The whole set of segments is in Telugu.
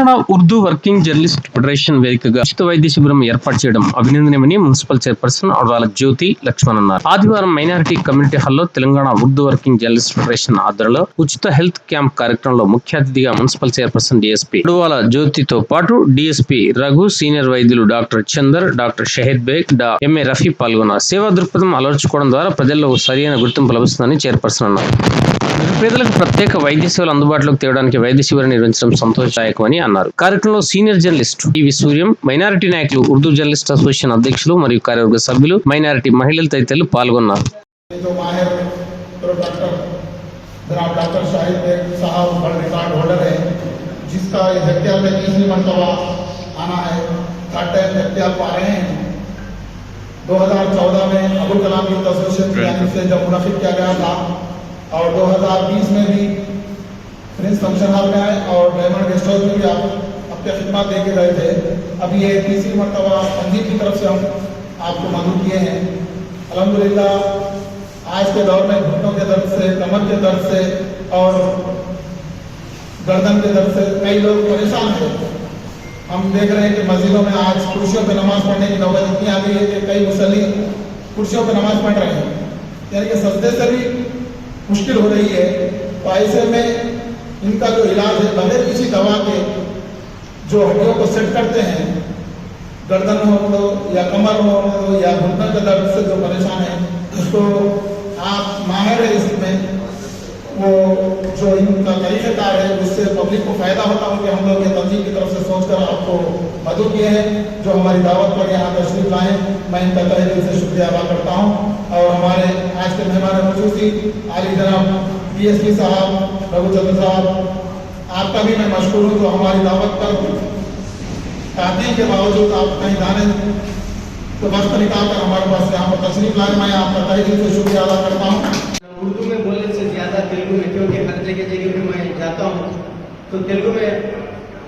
Telangana Urdu working journalist federation వేదికగా ఉచిత వైద్య శిబిరం ఏర్పాటు చేయడం అభినందనీయమని మున్సిపల్ చైర్పర్సన్ అడవాల జ్యోతి లక్ష్మణ్ అన్నారు. ఆదివారం మైనారిటీ కమ్యూనిటీ హాల్లో Telangana Urdu working journalist federation ఆధ్వర్యంలో ఉచిత హెల్త్ క్యాంప్ కార్యక్రమంలో ముఖ్య అతిథిగా మున్సిపల్ చైర్పర్సన్ డిఎస్పీ అడవాల జ్యోతితో పాటు డిఎస్పీ రఘు సీనియర్ వైద్యులు డాక్టర్ చందర్ డాక్టర్ షహీద్ బేగ్ డా ఎంఏ రఫీ పాల్గొన్నారు. సేవా దృక్పథం అలవర్చుకోవడం ద్వారా ప్రజల్లో సరైన గుర్తింపు లభిస్తుందని చైర్పర్సన్ అన్నారు. నిరుపేదలకు ప్రత్యేక వైద్య సేవలు అందుబాటులోకి తేవడానికి వైద్య శిబిరం నిర్వహించడం సంతోషదాయకమని అన్నారు కార్యక్రమంలో senior journalist T V Suryam minority నాయకులు ఉర్దూ జర్నలిస్ట్ అసోసియేషన్ అధ్యక్షులు మరియు కార్యవర్గ సభ్యులు మైనారిటీ మహిళలు తదితరులు పాల్గొన్నారు जो माहिर प्रोडक्टर जनाब डॉक्टर शाहिद बेग साहब वर्ल्ड रिकॉर्ड होल्डर है जिसका इस इख्तियार में तीसरी मरतबा आना है थर्ड टाइम इख्तियार पा रहे हैं 2014 में अबुल कलाम यूथ एसोसिएशन की जानिब से जब मुनद किया गया था और 2020 में भी प्रिंस फ़ंक्शन हॉल में आए और डायमंड गेस्ट हाउस में भी आप अपने खिदमत दे के गए थे। अब ये तीसरी मरतबा तंजीम की तरफ़ से हम आपको मदद किए हैं। अल्हम्दुलिल्लाह, आज के दौर में घुटनों के दर्द से, कमर के दर्द से और गर्दन के दर्द से कई लोग परेशान थे हम देख रहे हैं कि मस्जिदों में आज कुर्सियों पर नमाज़ पढ़ने की नौबत इतनी आ गई है कि कई मुसलिम कुर्सियों पर नमाज़ पढ़ रहे हैं। यानी कि सस्ते से भी मुश्किल हो रही है। तो ऐसे में इनका जो इलाज है बगैर किसी दवा के जो हड्डियों को सेट करते हैं, गर्दन हो तो या कमर हो तो या घुटन के दर्द से जो परेशान है, उसको आप माहिर है इसमें वो जो इनका तरीक़ेकार है, उससे पब्लिक को फ़ायदा होता है कि हम लोग ये तंजीम की तरफ़ से सोचकर आपको मदद किए हैं, जो हमारी दावत पर यहाँ तशरीफ़ लाए। मैं इनका तहे दिल से शुक्रिया अदा करता हूँ। और हमारे आज के मेहमान खसूसी आली जनाब डी एस पी साहब, रघुचंद्र साहब, आपका भी मैं मशहूर हूँ, जो हमारी दावत पर आने के बावजूद आप कहीं जाने तो वक्त निकाल कर हमारे पास यहाँ पर तशरीफ़ लाए। मैं आपका तहे दिल से शुक्रिया अदा करता हूँ। उर्दू में बोलने से ज़्यादा तेलुगु में, क्योंकि हर जगह जगह पे मैं जाता हूँ तो तेलुगु में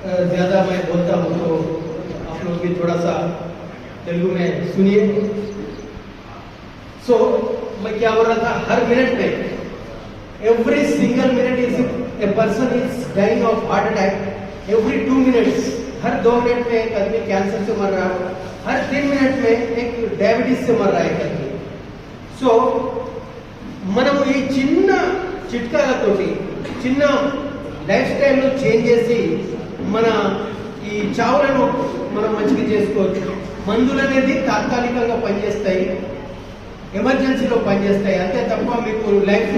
ज़्यादा मैं बोलता हूँ तो लोग भी थोड़ा सा तेलुगु में सुनिए सो मैं क्या बोल रहा था हर मिनट में every single minute is a person is dying of heart attack every two minutes हर दो मिनट में एक आदमी कैंसर से मर रहा है हर तीन मिनट में एक डायबिटीज से मर रहा है एक आदमी సో మనము ఈ చిన్న చిట్కాలతోటి చిన్న లైఫ్ స్టైల్ను చేంజ్ చేసి మన ఈ చావులను మనం మంచిగా చేసుకోవచ్చు. మందులు అనేది తాత్కాలికంగా పనిచేస్తాయి. ఎమర్జెన్సీలో పనిచేస్తాయి. అంతే తప్ప మీకు లైఫ్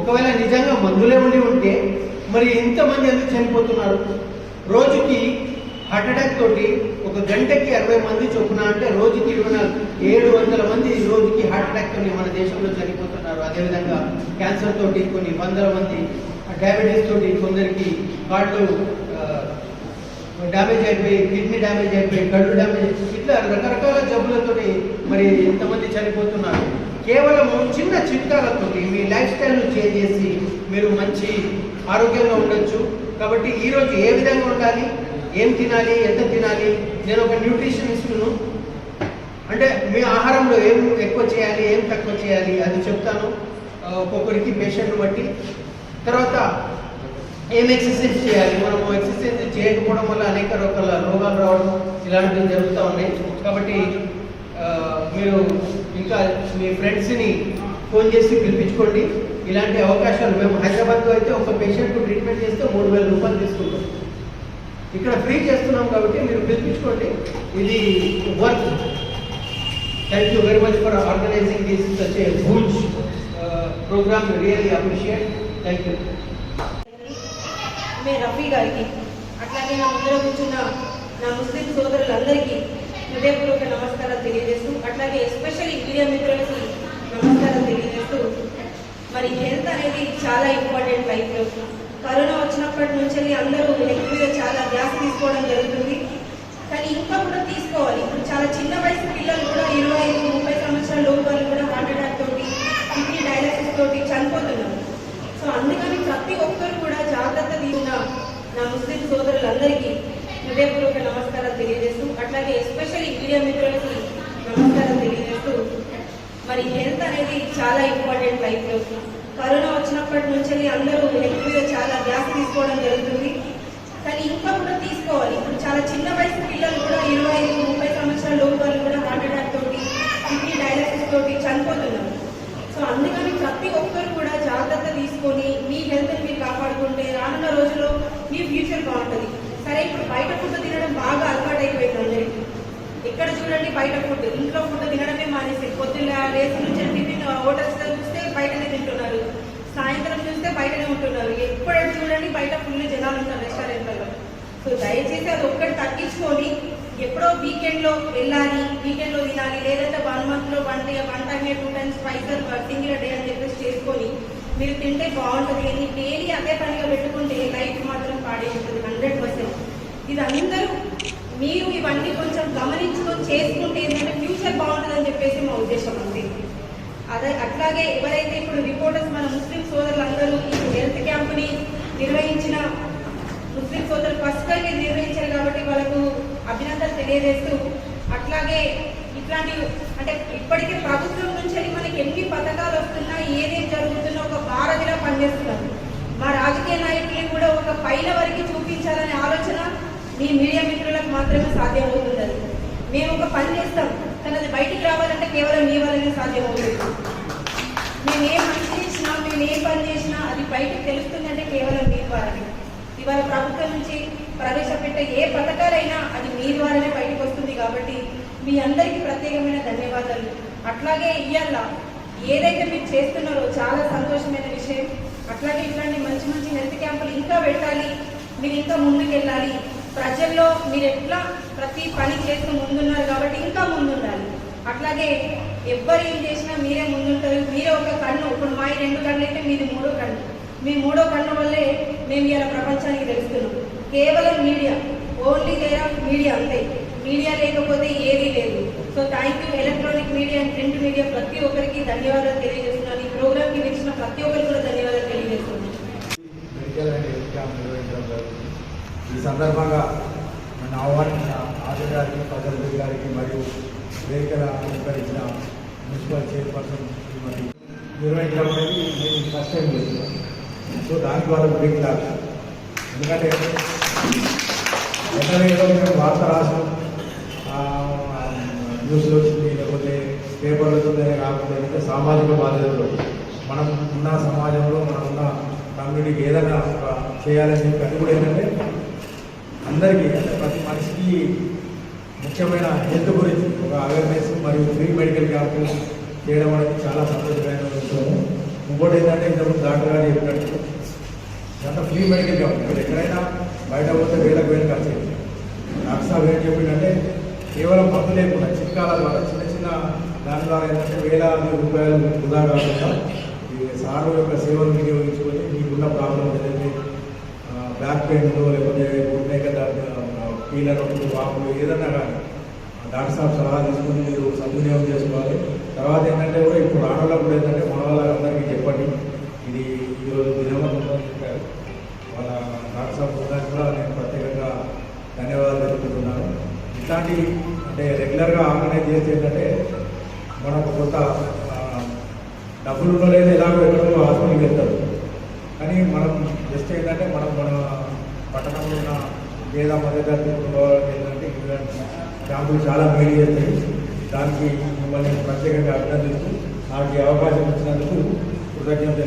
ఒకవేళ నిజంగా మందులే ఉండి ఉంటే మరి ఇంతమంది ఎందుకు చనిపోతున్నారు? రోజుకి హార్ట్ అటాక్ తోటి ఒక గంటకి అరవై మంది చొప్పున అంటే రోజుకి ఇరవై నాలుగు ఏడు వందల మంది రోజుకి హార్ట్ అటాక్ తోటి మన దేశంలో చనిపోతున్నారు. అదేవిధంగా క్యాన్సర్ తోటి కొన్ని వందల మంది డయాబెటీస్ తోటి కొందరికి వాళ్ళు డ్యామేజ్ అయిపోయి కిడ్నీ డ్యామేజ్ అయిపోయి కళ్ళు డ్యామేజ్ ఇట్లా రకరకాల జబ్బులతోటి మరి ఎంతమంది చనిపోతున్నారు. కేవలం చిన్న చిట్కాలతో మీ లైఫ్ స్టైల్ను చేంజ్ చేసి మీరు మంచి ఆరోగ్యంగా ఉండొచ్చు. కాబట్టి ఈరోజు ఏ విధంగా ఉండాలి? ఏం తినాలి? ఎంత తినాలి? నేను ఒక న్యూట్రిషనిస్ట్ను అంటే మీ ఆహారంలో ఏం ఎక్కువ చేయాలి ఏం తక్కువ చేయాలి అది చెప్తాను. ఒక్కొక్కరికి పేషెంట్ని బట్టి. తర్వాత ఏం ఎక్సర్సైజ్ చేయాలి? మనము ఎక్సర్సైజ్ చేయకపోవడం వల్ల అనేక రకాల రోగాలు రావడం ఇలాంటివి జరుగుతూ ఉన్నాయి. కాబట్టి మీరు ఇంకా మీ ఫ్రెండ్స్ని ఫోన్ చేసి పిలిపించుకోండి. ఇలాంటి అవకాశాలు మేము హైదరాబాద్లో అయితే ఒక పేషెంట్కు ట్రీట్మెంట్ చేస్తే మూడు వేల రూపాయలు తీసుకుంటాం. ఇక్కడ ఫ్రీ చేస్తున్నాం కాబట్టి మీరు పిలిపించుకోండి. ఇది work. Thank you very much for organising this such a huge programme really appreciate thank you మే రఫీ గారికి అట్లాగే నా ముందర కూర్చున్న నా ముస్లిం సోదరులందరికీ హృదయపూర్వక నమస్కారాలు తెలియజేస్తూ అట్లాగే ఎస్పెషల్లీ మీడియా మిత్రులకి నమస్కారం తెలియజేస్తూ మరి హెల్త్ అనేది చాలా ఇంపార్టెంట్ లైఫ్లో కరోనా వచ్చినప్పటి నుంచి అందరూ హెల్త్ మీద చాలా గ్యాస్ తీసుకోవడం జరుగుతుంది. కానీ ఇంకా కూడా తీసుకోవాలి. ఇప్పుడు చాలా చిన్న వయసు పిల్లలు కూడా ఇరవై ఐదు ముప్పై సంవత్సరాల లోపు వాళ్ళు కూడా హార్ట్ అటాక్ తోటి కిడ్నీ డయాలసిస్ తోటి చనిపోతున్నారు. సో అందుకని ప్రతి ఒక్కరు కూడా జాగ్రత్త తీసుకున్న నా ముస్లిం సోదరులందరికీ హృదయపూర్వక నమస్కారం తెలియజేస్తూ అట్లాగే ఎస్పెషల్లీ మీడియా మిత్రులకి నమస్కారం తెలియజేస్తూ మరి హెల్త్ అనేది చాలా ఇంపార్టెంట్ లైఫ్లో. కరోనా వచ్చినప్పటి నుంచి అందరూ హెల్త్ మీద చాలా గ్యాస్ తీసుకోవడం జరుగుతుంది. కానీ ఇంకా కూడా తీసుకోవాలి. ఇప్పుడు చాలా చిన్న వయసు పిల్లలు కూడా ఇరవై ఐదు ముప్పై సంవత్సరాల లోపు వాళ్ళు కూడా హార్ట్ అటాక్ తోటి కిడ్నీ డయాలసిస్ తోటి చనిపోతున్నారు. సో అందుకని ప్రతి ఒక్కరు జాగ్రత్త తీసుకొని మీ హెల్త్ మీరు కాపాడుకుంటే రానున్న రోజుల్లో మీ ఫ్యూచర్ బాగుంటుంది. సరే ఇప్పుడు బయట ఫుడ్ తినడం బాగా అలవాటు అయిపోయింది అందరికీ. ఎక్కడ చూడండి బయట ఫుడ్ ఇంట్లో ఫుడ్ తినడమే మానేసి పొద్దున్న లేచి నుంచి టిఫిన్ హోటల్స్ చూస్తే బయటనే తింటున్నారు. సాయంత్రం చూస్తే బయటనే ఉంటున్నారు. ఎప్పుడు చూడండి బయట ఫుల్ జనాలు ఉంటారు రెస్టారెంట్లలో. సో దయచేసి అది ఒక్కటి తగ్గించుకొని ఎప్పుడో వీకెండ్లో వెళ్ళాలి వీకెండ్లో తినాలి లేదంటే వన్ మంత్లో one day one time two times స్పైసర్ single day అని చెప్పేసి చేసుకొని మీరు తింటే బాగుంటుంది. కానీ డైలీ అదే పనిగా పెట్టుకుంటే లైఫ్ మాత్రం పాడే ఉంటుంది హండ్రెడ్ పర్సెంట్ ఇది అందరూ మీరు ఇవన్నీ కొంచెం గమనించుకొని చేసుకుంటే ఏంటంటే ఫ్యూచర్ బాగుంటుందని చెప్పేసి మా ఉద్దేశం అంతే. అదే అట్లాగే ఎవరైతే ఇప్పుడు రిపోర్టర్స్ మన ముస్లిం సోదరులందరూ ఈ హెల్త్ క్యాంప్ని నిర్వహించిన ముస్లిం సోదరులు ఫస్ట్ టైం నిర్వహించారు కాబట్టి వాళ్ళకు అభినందనలు తెలియజేస్తూ అట్లాగే ఇట్లాంటి అంటే ఇప్పటికే ప్రభుత్వం నుంచి మనకి ఎన్ని పథకాలు వస్తున్నా ఏదేం జరుగుతున్నా ఒక భారతిలా పనిచేస్తున్నారు. మా రాజకీయ నాయకులు కూడా ఒక పైన వరకు చూపించాలనే ఆలోచన మీ మీడియా మిత్రులకు మాత్రమే సాధ్యమవుతుంది మేము ఒక పని చేస్తాం కానీ అది బయటికి రావాలంటే కేవలం మీ వల్లనే సాధ్యమవుతుంది. మేము ఏ మంచి చేసినా మేము ఏ పని చేసినా అది బయటకు తెలుస్తుందంటే కేవలం మీ ద్వారానే. ఇవాళ ప్రభుత్వం నుంచి ప్రవేశపెట్టే ఏ పథకాలైనా అది మీ ద్వారానే బయటకు వస్తుంది కాబట్టి మీ అందరికీ ప్రత్యేకమైన ధన్యవాదాలు. అట్లాగే ఇయ్యాల ఏదైతే మీరు చేస్తున్నారో చాలా సంతోషమైన విషయం. అట్లాగే ఇట్లాంటి మంచి మంచి హెల్త్ క్యాంపులు ఇంకా పెట్టాలి. మీరు ఇంకా ముందుకు వెళ్ళాలి ప్రజల్లో మీరు ఎట్లా ప్రతి పని చేస్తూ ముందున్నారు కాబట్టి ఇంకా ముందుండాలి. అట్లాగే ఎవ్వరు ఏం చేసినా మీరే ముందుంటారు. మీరే ఒక కన్ను. ఇప్పుడు మా ఈ రెండు కళ్ళు అయితే మీది మూడో కన్ను. మీ మూడో కన్ను వల్లే మేము ఇలా ప్రపంచానికి తెలుస్తున్నాం. కేవలం media. Only there of media అంతే. మీడియా లేకపోతే ఏదీ లేదు. So thank you electronic media and print media ప్రతి ఒక్కరికి ధన్యవాదాలు తెలియజేస్తున్నాను. ఈ ప్రోగ్రామ్కి వచ్చిన ప్రతి ఒక్కరికి కూడా ధన్యవాదాలు మెడికల్ హెల్త్ క్యాంప్ నిర్వహించడం జరుగుతుంది. ఈ సందర్భంగా మన ఆహ్వానించిన ఆర్డర్ గారికి ప్రజల గారికి మరియు వేదికల అలంకరించిన మున్సిపల్ చైర్పర్సన్ మరి నిర్వహించడం అనేది నేను ఫస్ట్ టైం చేస్తున్నాను. సో దాని ద్వారా బ్రేక్ దాకా ఎందుకంటే వెంటనే మేము వార్త రాసాం న్యూస్లో వచ్చింది లేకపోతే పేపర్లో వచ్చిందనే కాకుండా సామాజిక బాధ్యతలు మనం ఉన్న సమాజంలో మనం ఉన్న కమ్యూనిటీకి ఏదైనా ఒక చేయాలని చెప్పి అది కూడా ఏంటంటే అందరికీ అంటే ప్రతి మనిషికి ముఖ్యమైన హెల్త్ గురించి ఒక అవేర్నెస్ మరియు ఫ్రీ మెడికల్ క్యాంపు చేయడం అనేది చాలా సంతోషమైన విషయం ఇంకోటి ఏంటంటే ఇంతకుముందు డాక్టర్ గారు చెప్పినట్టు అంత ఫ్రీ మెడికల్ క్యాంప్ ఇప్పుడు ఎక్కడైనా బయట పోతే వేలకు వేలు ఖర్చు డాక్టర్ సాబ్ ఏం చెప్పిందంటే కేవలం మందు లేకుండా చిట్కాల ద్వారా చిన్న చిన్న దాని ద్వారా ఏంటంటే వేలాది రూపాయలు వృధా కాకుండా ఈ సారు యొక్క సేవలు వినియోగించుకొని ఉన్న ప్రాబ్లం ఏదైతే బ్యాక్ పెయిన్ లేకపోతే గుడ్నేక కీళ్ళ నొప్పులు వాపులు ఏదన్నా కానీ డాక్టర్ సాబ్ సలహా తీసుకుని మీరు సద్వినియోగం చేసుకోవాలి. తర్వాత ఏంటంటే కూడా ఇప్పుడు ఆడవాళ్ళకు కూడా ఏంటంటే మన వాళ్ళందరికీ చెప్పండి. ఇది ఈరోజు దినవంతం ఉందని చెప్పారు. వాళ్ళ డాక్టర్ సాబ్ బృందానికి కూడా నేను ప్రత్యేకంగా ధన్యవాదాలు తెలుపుతున్నాను ఇట్లాంటి అంటే రెగ్యులర్గా ఆర్గనైజ్ చేస్తే ఏంటంటే మనకు కొంత డబ్బులు ఉండలేదు ఎలాగో ఎక్కడో హాస్పిటల్కి వెళ్తారు. కానీ మనం జస్ట్ ఏంటంటే మనం మన పట్టణంలో ఉన్న పేద మధ్యతరగతి కుటుంబాలకు ఏంటంటే ఇలాంటి క్యాంపులు చాలా మేలు చేస్తాయి. దానికి మిమ్మల్ని ప్రత్యేకంగా అభినందిస్తూ నాకు అవకాశం ఇచ్చినందుకు కృతజ్ఞత